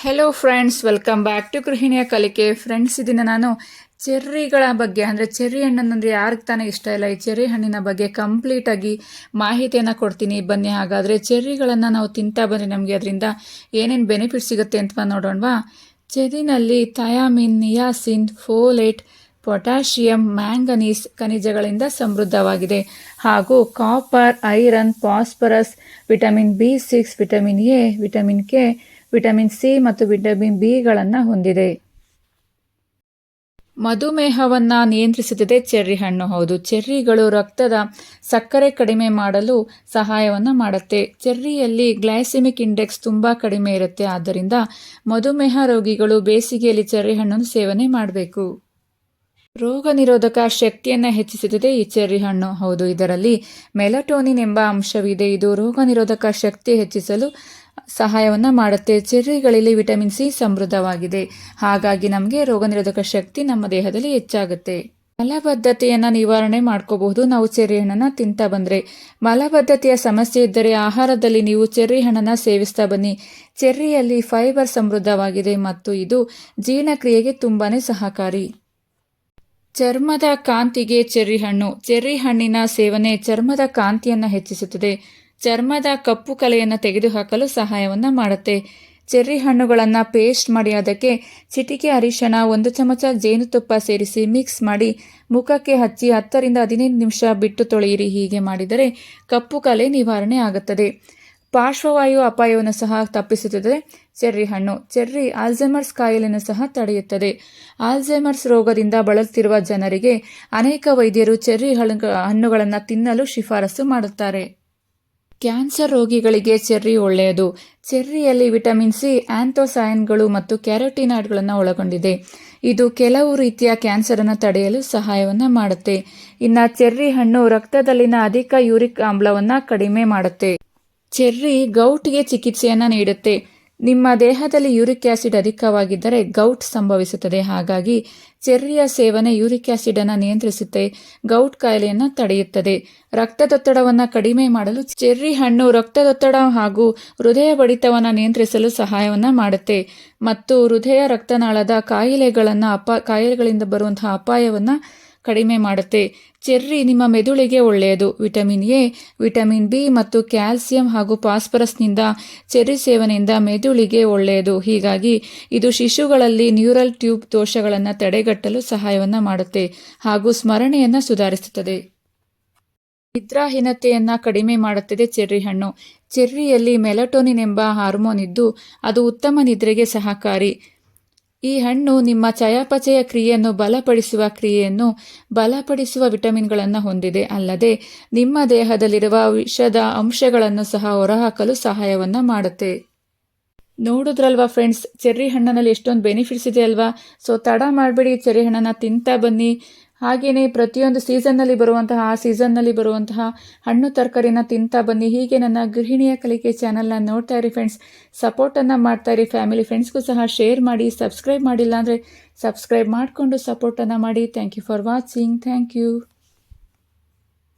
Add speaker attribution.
Speaker 1: Hello friends welcome back to ಗೃಹಿಣಿಯ ಕಲಿಕೆ friends ಇದನ್ನು ನಾನು ಚೆರ್ರಿಗಳ ಬಗ್ಗೆ, ಅಂದರೆ ಚೆರ್ರಿ ಹಣ್ಣನ್ನಂದರೆ ಯಾರಿಗೆ ತಾನೇ ಇಷ್ಟ ಇಲ್ಲ, ಈ ಚೆರ್ರಿ ಹಣ್ಣಿನ ಬಗ್ಗೆ ಕಂಪ್ಲೀಟಾಗಿ ಮಾಹಿತಿಯನ್ನು ಕೊಡ್ತೀನಿ. ಬನ್ನಿ ಹಾಗಾದರೆ ಚೆರ್ರಿಗಳನ್ನು ನಾವು ತಿಂತಾ ಬಂದರೆ ನಮಗೆ. ಅದರಿಂದ ಏನೇನು ಬೆನಿಫಿಟ್ ಸಿಗುತ್ತೆ ಅಂತ ನೋಡೋಣವಾ? ಚೆರ್ರಿನಲ್ಲಿ thiamine niacin folate potassium manganese ಖನಿಜಗಳಿಂದ ಸಮೃದ್ಧವಾಗಿದೆ. ಹಾಗೂ copper iron phosphorus vitamin B six vitamin A vitamin K vitamin C ಮತ್ತು ವಿಟಮಿನ್ ಬಿಗಳನ್ನು ಹೊಂದಿದೆ. ಮಧುಮೇಹವನ್ನು ನಿಯಂತ್ರಿಸುತ್ತದೆ ಚೆರ್ರಿ ಹಣ್ಣು. ಹೌದು, ಚೆರ್ರಿಗಳು ರಕ್ತದ ಸಕ್ಕರೆ ಕಡಿಮೆ ಮಾಡಲು ಸಹಾಯವನ್ನು ಮಾಡುತ್ತೆ. ಚೆರ್ರಿಯಲ್ಲಿ ಗ್ಲೈಸಿಮಿಕ್ ಇಂಡೆಕ್ಸ್ ತುಂಬ ಕಡಿಮೆ ಇರುತ್ತೆ, ಆದ್ದರಿಂದ ಮಧುಮೇಹ ರೋಗಿಗಳು ಬೇಸಿಗೆಯಲ್ಲಿ ಚೆರ್ರಿ ಹಣ್ಣನ್ನು ಸೇವನೆ ಮಾಡಬೇಕು. ರೋಗ ನಿರೋಧಕ ಶಕ್ತಿಯನ್ನು ಹೆಚ್ಚಿಸುತ್ತದೆ. ಈ ಚೆರ್ರಿ ಹಣ್ಣು, ಹೌದು, ಇದರಲ್ಲಿ ಮೆಲಟೋನಿನ್ ಎಂಬ ಅಂಶವಿದೆ. ಇದು ರೋಗ ನಿರೋಧಕ ಶಕ್ತಿ ಹೆಚ್ಚಿಸಲು ಸಹಾಯವನ್ನು ಮಾಡುತ್ತೆ. ಚೆರ್ರಿಗಳಲ್ಲಿ ವಿಟಮಿನ್ ಸಿ ಸಮೃದ್ಧವಾಗಿದೆ. ಹಾಗಾಗಿ ನಮಗೆ ರೋಗ ನಿರೋಧಕ ಶಕ್ತಿ ನಮ್ಮ ದೇಹದಲ್ಲಿ ಹೆಚ್ಚಾಗುತ್ತೆ. ಮಲಬದ್ಧತೆಯನ್ನು ನಿವಾರಣೆ ಮಾಡ್ಕೋಬಹುದು. ನಾವು ಚೆರ್ರಿ ಹಣ್ಣನ್ನು ತಿಂತಾ ಬಂದರೆ ಮಲಬದ್ಧತೆಯ ಸಮಸ್ಯೆ ಇದ್ದರೆ ಆಹಾರದಲ್ಲಿ ನೀವು ಚೆರ್ರಿ ಹಣ್ಣನ್ನು ಸೇವಿಸ್ತಾ ಬನ್ನಿ. ಚೆರ್ರಿಯಲ್ಲಿ ಫೈಬರ್ ಸಮೃದ್ಧವಾಗಿದೆ ಮತ್ತು ಇದು ಜೀರ್ಣಕ್ರಿಯೆಗೆ ತುಂಬಾ ಸಹಕಾರಿ. ಚರ್ಮದ ಕಾಂತಿಗೆ ಚೆರ್ರಿ ಹಣ್ಣು ಚೆರ್ರಿ ಹಣ್ಣಿನ ಸೇವನೆ ಚರ್ಮದ ಕಾಂತಿಯನ್ನು ಹೆಚ್ಚಿಸುತ್ತದೆ. ಚರ್ಮದ ಕಪ್ಪು ಕಲೆಯನ್ನು ತೆಗೆದುಹಾಕಲು ಸಹಾಯವನ್ನು ಮಾಡುತ್ತೆ. ಚೆರ್ರಿ ಹಣ್ಣುಗಳನ್ನು ಪೇಸ್ಟ್ ಮಾಡಿ ಅದಕ್ಕೆ ಚಿಟಿಕೆ ಅರಿಶಿಣ, ಒಂದು ಚಮಚ ಜೇನುತುಪ್ಪ ಸೇರಿಸಿ ಮಿಕ್ಸ್ ಮಾಡಿ ಮುಖಕ್ಕೆ ಹಚ್ಚಿ ಹತ್ತರಿಂದ ಹದಿನೈದು ನಿಮಿಷ ಬಿಟ್ಟು ತೊಳೆಯಿರಿ. ಹೀಗೆ ಮಾಡಿದರೆ ಕಪ್ಪು ಕಲೆ ನಿವಾರಣೆ ಆಗುತ್ತದೆ. ಪಾರ್ಶ್ವವಾಯು ಅಪಾಯವನ್ನು ಸಹ ತಪ್ಪಿಸುತ್ತದೆ. ಚೆರ್ರಿ ಹಣ್ಣು. ಚೆರ್ರಿ ಆಲ್ಝೈಮರ್ಸ್ ಕಾಯಿಲೆಯನ್ನು ಸಹ ತಡೆಯುತ್ತದೆ. ಆಲ್ಝೈಮರ್ಸ್ ರೋಗದಿಂದ ಬಳಲುತ್ತಿರುವ ಜನರಿಗೆ ಅನೇಕ ವೈದ್ಯರು ಚೆರ್ರಿ ಹಣ್ಣುಗಳನ್ನು ತಿನ್ನಲು ಶಿಫಾರಸು ಮಾಡುತ್ತಾರೆ. ಕ್ಯಾನ್ಸರ್ ರೋಗಿಗಳಿಗೆ ಚೆರ್ರಿ ಒಳ್ಳೆಯದು. ಚೆರ್ರಿಯಲ್ಲಿ ವಿಟಮಿನ್ ಸಿ ಆಂಥೋಸಾಯನ್ಗಳು ಮತ್ತು ಕ್ಯಾರೋಟಿನಾಯ್ಡ್ಗಳನ್ನು ಒಳಗೊಂಡಿದೆ. ಇದು ಕೆಲವು ರೀತಿಯ ಕ್ಯಾನ್ಸರನ್ನು ತಡೆಯಲು ಸಹಾಯವನ್ನು ಮಾಡುತ್ತೆ. ಇನ್ನು ಚೆರ್ರಿ ಹಣ್ಣು ರಕ್ತದಲ್ಲಿನ ಅಧಿಕ ಯೂರಿಕ್ ಆಮ್ಲವನ್ನು ಕಡಿಮೆ ಮಾಡುತ್ತೆ. ಚೆರ್ರಿ ಗೌಟ್ಗೆ ಚಿಕಿತ್ಸೆಯನ್ನು ನೀಡುತ್ತೆ. ನಿಮ್ಮ ದೇಹದಲ್ಲಿ ಯೂರಿಕ್ ಆಸಿಡ್ ಅಧಿಕವಾಗಿದ್ದರೆ ಗೌಟ್ ಸಂಭವಿಸುತ್ತದೆ. ಹಾಗಾಗಿ ಚೆರ್ರಿಯ ಸೇವನೆ ಯೂರಿಕ್ ಆಸಿಡ್ ಅನ್ನು ನಿಯಂತ್ರಿಸುತ್ತೆ. ಗೌಟ್ ಕಾಯಿಲೆಯನ್ನು ತಡೆಯುತ್ತದೆ. ರಕ್ತದೊತ್ತಡವನ್ನು ಕಡಿಮೆ ಮಾಡಲು ಚೆರ್ರಿ ಹಣ್ಣು ರಕ್ತದೊತ್ತಡ ಹಾಗೂ ಹೃದಯ ಬಡಿತವನ್ನು ನಿಯಂತ್ರಿಸಲು ಸಹಾಯವನ್ನು ಮಾಡುತ್ತೆ. ಮತ್ತು ಹೃದಯ ರಕ್ತನಾಳದ ಕಾಯಿಲೆಗಳನ್ನು ಅಪ, ಕಾಯಿಲೆಗಳಿಂದ ಬರುವಂತಹ ಅಪಾಯವನ್ನು ಕಡಿಮೆ ಮಾಡುತ್ತೆ. ಚೆರ್ರಿ ನಿಮ್ಮ ಮೆದುಳಿಗೆ ಒಳ್ಳೆಯದು. ವಿಟಮಿನ್ ಎ, ವಿಟಮಿನ್ ಬಿ ಮತ್ತು ಕ್ಯಾಲ್ಸಿಯಂ ಹಾಗೂ ಫಾಸ್ಫರಸ್ನಿಂದ ಚೆರ್ರಿ ಸೇವನೆಯಿಂದ ಮೆದುಳಿಗೆ ಒಳ್ಳೆಯದು. ಹೀಗಾಗಿ ಇದು ಶಿಶುಗಳಲ್ಲಿ ನ್ಯೂರಲ್ ಟ್ಯೂಬ್ ದೋಷಗಳನ್ನು ತಡೆಗಟ್ಟಲು ಸಹಾಯವನ್ನು ಮಾಡುತ್ತೆ ಹಾಗೂ ಸ್ಮರಣೆಯನ್ನು ಸುಧಾರಿಸುತ್ತದೆ. ನಿದ್ರಾಹೀನತೆಯನ್ನು ಕಡಿಮೆ ಮಾಡುತ್ತದೆ ಚೆರ್ರಿ ಹಣ್ಣು. ಚೆರ್ರಿಯಲ್ಲಿ ಮೆಲಟೋನಿನ್ ಎಂಬ ಹಾರ್ಮೋನ್ ಇದ್ದು ಅದು ಉತ್ತಮ ನಿದ್ರೆಗೆ ಸಹಕಾರಿ. ಈ ಹಣ್ಣು ನಿಮ್ಮ ಚಯಾಪಚಯ ಕ್ರಿಯೆಯನ್ನು ಬಲಪಡಿಸುವ ಕ್ರಿಯೆಯನ್ನು ಬಲಪಡಿಸುವ ವಿಟಮಿನ್ಗಳನ್ನು ಹೊಂದಿದೆ. ಅಲ್ಲದೆ, ನಿಮ್ಮ ದೇಹದಲ್ಲಿರುವ ವಿಷದ ಅಂಶಗಳನ್ನು ಸಹ ಹೊರಹಾಕಲು ಸಹಾಯವನ್ನು ಮಾಡುತ್ತೆ. ನೋಡಿದ್ರಲ್ವಾ ಫ್ರೆಂಡ್ಸ್, ಚೆರ್ರಿ ಹಣ್ಣಿನಲ್ಲಿ ಎಷ್ಟೊಂದು ಬೆನಿಫಿಟ್ಸ್ ಇದೆ ಅಲ್ವಾ? ಸೊ, ತಡ ಮಾಡಬೇಡಿ ಚೆರ್ರಿ ಹಣ್ಣನ್ನು ತಿಂತಾ ಬನ್ನಿ. ಹಾಗೆಯೇ ಪ್ರತಿಯೊಂದು ಸೀಸನ್ನಲ್ಲಿ ಬರುವಂತಹ, ಆ ಸೀಸನ್ನಲ್ಲಿ ಬರುವಂತಹ ಹಣ್ಣು ತರಕಾರಿನ ತಿಂತಾ ಬನ್ನಿ. ಹೀಗೆ ನನ್ನ ಗೃಹಿಣಿಯ ಕಲಿಕೆ ಚಾನಲ್ನ ನೋಡ್ತಾ ಇರಿ ಫ್ರೆಂಡ್ಸ್ ಸಪೋರ್ಟನ್ನು ಮಾಡ್ತಾ ಇರಿ. ಫ್ಯಾಮಿಲಿ ಫ್ರೆಂಡ್ಸ್ಗೂ ಸಹ ಶೇರ್ ಮಾಡಿ ಸಬ್ಸ್ಕ್ರೈಬ್ ಮಾಡಿಲ್ಲ ಅಂದರೆ ಸಬ್ಸ್ಕ್ರೈಬ್ ಮಾಡಿಕೊಂಡು ಸಪೋರ್ಟನ್ನು ಮಾಡಿ. Thank you for watching thank you